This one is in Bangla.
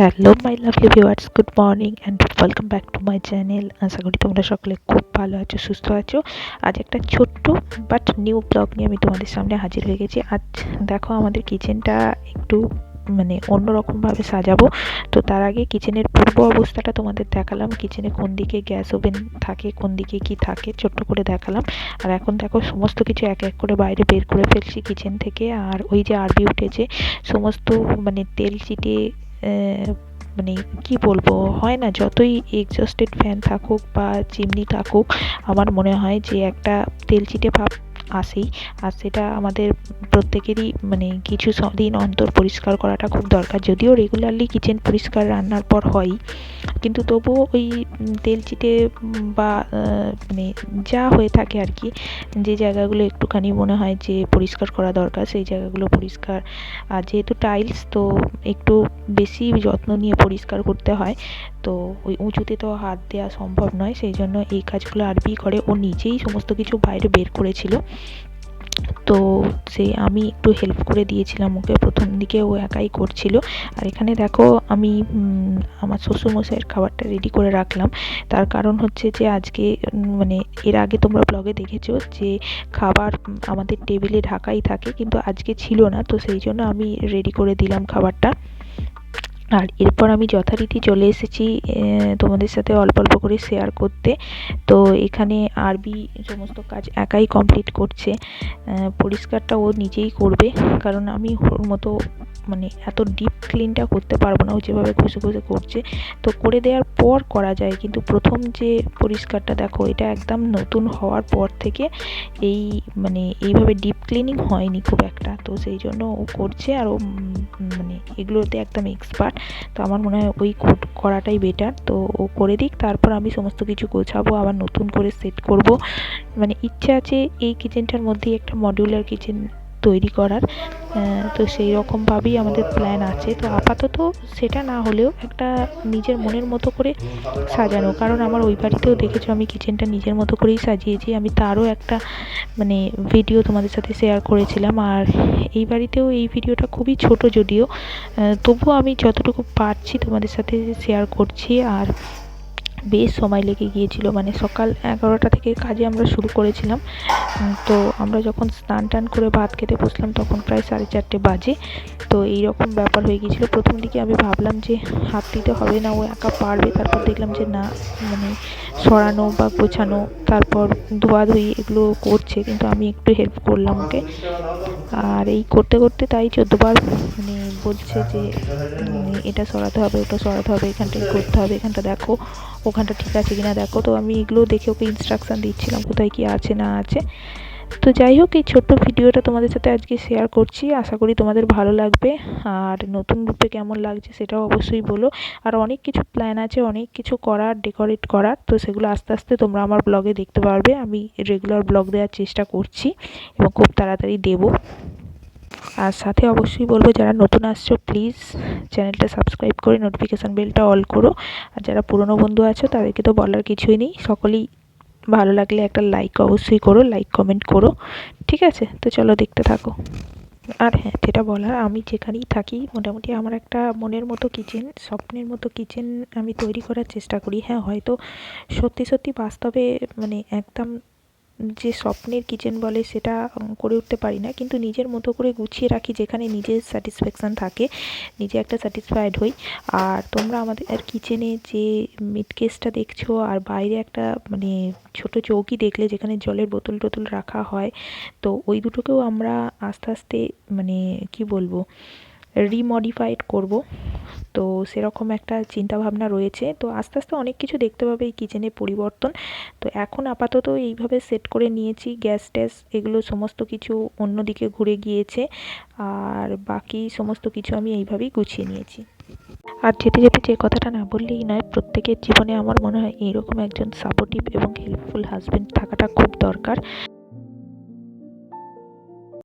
Hello my lovely viewers good morning and welcome back to my channel আশা করি তোমরা সকলে খুব ভালো আছো, সুস্থ আছো। আজ একটা ছোট্ট বাট নিউ ব্লগ নিয়ে আমি তোমাদের সামনে হাজির হয়ে গেছি। আজ দেখো আমাদের কিচেনটা একটু মানে অন্যরকমভাবে সাজাবো। তো তার আগে কিচেনের পূর্ব অবস্থাটা তোমাদের দেখালাম। কিচেনে কোন দিকে গ্যাস ওভেন থাকে, কোন দিকে কি থাকে, ছোট্ট করে দেখালাম। আর এখন দেখো সমস্ত কিছু এক এক করে বাইরে বের করে ফেলছি কিচেন থেকে। আর ওই যে আরবি উঠেছে, সমস্ত মানে তেল চিটে মানে কি বলব, হয় না, যতই এক্সস্টেড ফ্যান থাকুক বা চিমনি থাকুক, আমার মনে হয় যে একটা তেলচিটে ভাব আসেই আর সেটা আমাদের প্রত্যেকেরই মানে কিছু দিন অন্তর পরিষ্কার করাটা খুব দরকার। যদিও রেগুলারলি কিচেন পরিষ্কার রান্নার পর হয়ই কিন্তু তবুও ওই তেল চিটে বা মানে যা হয়ে থাকে আর কি, যে জায়গাগুলো একটুখানি মনে হয় যে পরিষ্কার করা দরকার, সেই জায়গাগুলো পরিষ্কার। আর যেহেতু টাইলস তো একটু বেশি যত্ন নিয়ে পরিষ্কার করতে হয়। তো ওই উঁচুতে তো হাত দেওয়া সম্ভব নয়, সেই জন্য এই কাজগুলো আরবি করে ও নিজেই সমস্ত কিছু বাইরে বের করেছিল। তো সে আমি একটু হেল্প করে দিয়েছিলাম, ওকে প্রথম দিকে ও একাই করছিল। আর এখানে দেখো আমি আমার শ্বশুরমশাইয়ের খাবারটা রেডি করে রাখলাম। তার কারণ হচ্ছে যে আজকে মানে এর আগে তোমরা ব্লগে দেখেছ যে খাবার আমাদের টেবিলে ঢাকাই থাকে, কিন্তু আজকে ছিল না। তো সেই জন্য আমি রেডি করে দিলাম খাবারটা। আর এরপর আমি যথারীতি চলে এসেছি তোমাদের সাথে অল্প অল্প করে শেয়ার করতে। তো এখানে আরবি সমস্ত কাজ একাই কমপ্লিট করছে। পরিষ্কারটা ও নিজেই করবে, কারণ আমি ওর মতো মানে এত ডিপ ক্লিনটা করতে পারব না ও যেভাবে ঘষে ঘষে করছে। তো করে দেওয়ার পর করা যায়, কিন্তু প্রথম যে পরিষ্কারটা দেখো, এটা একদম নতুন হওয়ার পর থেকে এই মানে এইভাবে ডিপ ক্লিনিং হয়নি খুব একটা। তো সেই জন্য ও করছে আর ও মানে এগুলোতে একদম এক্সপার্ট তো আমার মনে হয় ওই করাটাই বেটার তো ও করে দিক, তারপর আমি সমস্ত কিছু গোছাবো, আবার নতুন করে সেট করব। মানে ইচ্ছা আছে এই কিচেনটার মধ্যেই একটা মডিউলার কিচেন তৈরি করার তো সেই রকমভাবেই আমাদের প্ল্যান আছে। তো আপাতত সেটা না হলেও একটা নিজের মনের মতো করে সাজানো। কারণ আমার ওই বাড়িতেও দেখেছ আমি কিচেনটা নিজের মতো করেই সাজিয়েছি। আমি তারও একটা মানে ভিডিও তোমাদের সাথে শেয়ার করেছিলাম। আর এই বাড়িতেও এই ভিডিওটা খুবই ছোট যদিও তবুও আমি যতটুকু পারছি তোমাদের সাথে শেয়ার করছি। আর বেশ সময় লেগে গিয়েছিল। মানে সকাল এগারোটা থেকে কাজে আমরা শুরু করেছিলাম। তো আমরা যখন স্নান টান করে ভাত খেতে বসলাম তখন প্রায় সাড়ে চারটে বাজে। তো এই রকম ব্যাপার হয়ে গিয়েছিল। প্রথম দিকে আমি ভাবলাম যে হাত দিতে হবে না, ও একা পারবে। তারপর দেখলাম যে না মানে সরানো বা গোছানো, তারপর ধোয়াধুয়ি এগুলো করছে, কিন্তু আমি একটু হেল্প করলাম ওকে। আর এই করতে করতে তাই চোদ্দোবার মানে বলছে যে এটা সরাতে হবে, ওটা সরাতে হবে এখানটা করতে হবে, এখানটা দেখো। ওখানটা ঠিক আছে কি না দেখো। তো আমি এগুলো দেখে ওকে ইনস্ট্রাকশান দিচ্ছিলাম কোথায় কি আছে না আছে। তো যাই হোক, এই ছোট্ট ভিডিওটা তোমাদের সাথে আজকে শেয়ার করছি। আশা করি তোমাদের ভালো লাগবে। আর নতুন রূপে কেমন লাগছে সেটাও অবশ্যই বলো। আর অনেক কিছু প্ল্যান আছে, অনেক কিছু করার ডেকোরেট করার। তো সেগুলো আস্তে আস্তে তোমরা আমার ব্লগে দেখতে পারবে। আমি রেগুলার ব্লগ দেওয়ার চেষ্টা করছি এবং খুব তাড়াতাড়ি দেবো। আর সাথে অবশ্যই বলব, যারা নতুন আসছো প্লিজ চ্যানেলটা সাবস্ক্রাইব করে নোটিফিকেশান বেলটা অল করো। আর যারা পুরনো বন্ধু আছো, তাদেরকে তো বলার কিছুই নেই। সকলেই ভালো লাগলে একটা লাইক অবশ্যই করো লাইক কমেন্ট করো। ঠিক আছে? তো চলো দেখতে থাকো। আর হ্যাঁ যেটা বলার, আমি যেখানেই থাকি, মোটামুটি আমার একটা মনের মতো কিচেন স্বপ্নের মতো কিচেন আমি তৈরি করার চেষ্টা করি। হ্যাঁ হয়তো সত্যি সত্যি বাস্তবে মানে একদম যে স্বপ্নের কিচেন বলে সেটা করে উঠতে পারি না। কিন্তু নিজের মতো করে গুছিয়ে রাখি যেখানে নিজের স্যাটিসফ্যাকশান থাকে, নিজে একটা স্যাটিসফাইড হই। আর তোমরা আমাদের কিচেনে যে মিট কেসটা দেখছ, আর বাইরে একটা মানে ছোট চৌকি দেখলে যেখানে জলের বোতল টোতল রাখা হয়, তো ওই দুটোকেও আমরা আস্তে আস্তে মানে কি বলব রিমডিফাইড করব। তো সেরকম একটা চিন্তাভাবনা রয়েছে। তো আস্তে আস্তে অনেক কিছু দেখতে পাবে এই কিচেনে পরিবর্তন। তো এখন আপাতত এইভাবে সেট করে নিয়েছি। গ্যাস ট্যাস এগুলো সমস্ত কিছু অন্যদিকে ঘুরে গিয়েছে। আর বাকি সমস্ত কিছু আমি এইভাবেই গুছিয়ে নিয়েছি। আর যেতে যেতে যে কথাটা না বললেই নয়, প্রত্যেকের জীবনে আমার মনে হয় এইরকম একজন সাপোর্টিভ এবং হেল্পফুল হাজব্যান্ড থাকাটা খুব দরকার।